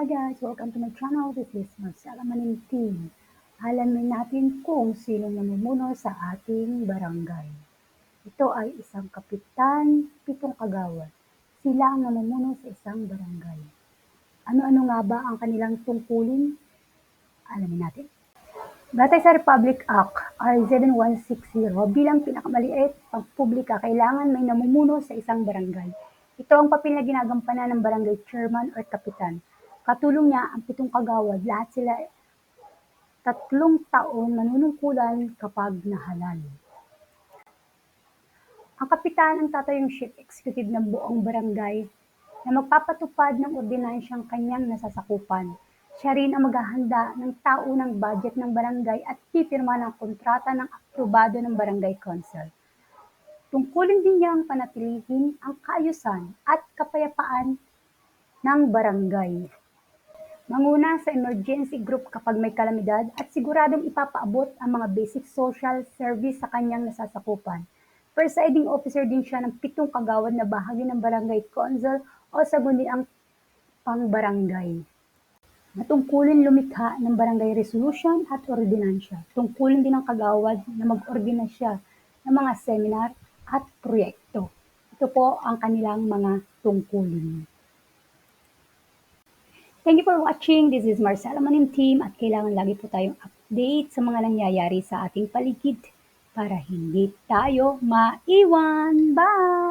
Hi guys! Welcome to my channel. This is Marcela Manin Team. Alamin natin kung sino namumuno sa ating barangay. Ito ay isang kapitan, pitong kagawad. Sila ang namumuno sa isang barangay. Ano-ano nga ba ang kanilang tungkulin? Alamin natin. Batay sa Republic Act R7160, bilang pinakamaliit pagpublika, kailangan may namumuno sa isang barangay. Ito ang papel na ginagampanan ng barangay chairman or kapitan. Katulong niya ang pitong kagawad, lahat sila tatlong taon manunungkulan kapag nahalal. Ang kapitan ang tatayong chief executive ng buong barangay na magpapatupad ng ordinansyang kanyang nasasakupan. Siya rin ang maghahanda ng taunang budget ng barangay at pipirma ng kontrata ng aprobado ng barangay council. Tungkulin din niya ang panatilihin ang kaayusan at kapayapaan ng barangay. Manguna sa emergency group kapag may kalamidad at siguradong ipapaabot ang mga basic social service sa kanyang nasasakupan. Presiding officer din siya ng pitong kagawad na bahagi ng barangay council o sagundiang pangbarangay. Matungkulin lumikha ng barangay resolution at ordinansya. Tungkulin din ng kagawad na mag-ordinasya ng mga seminar at proyekto. Ito po ang kanilang mga tungkulin. Thank you for watching. This is Marcela Manim Team at kailangan lagi po tayong update sa mga nangyayari sa ating paligid para hindi tayo maiwan. Bye!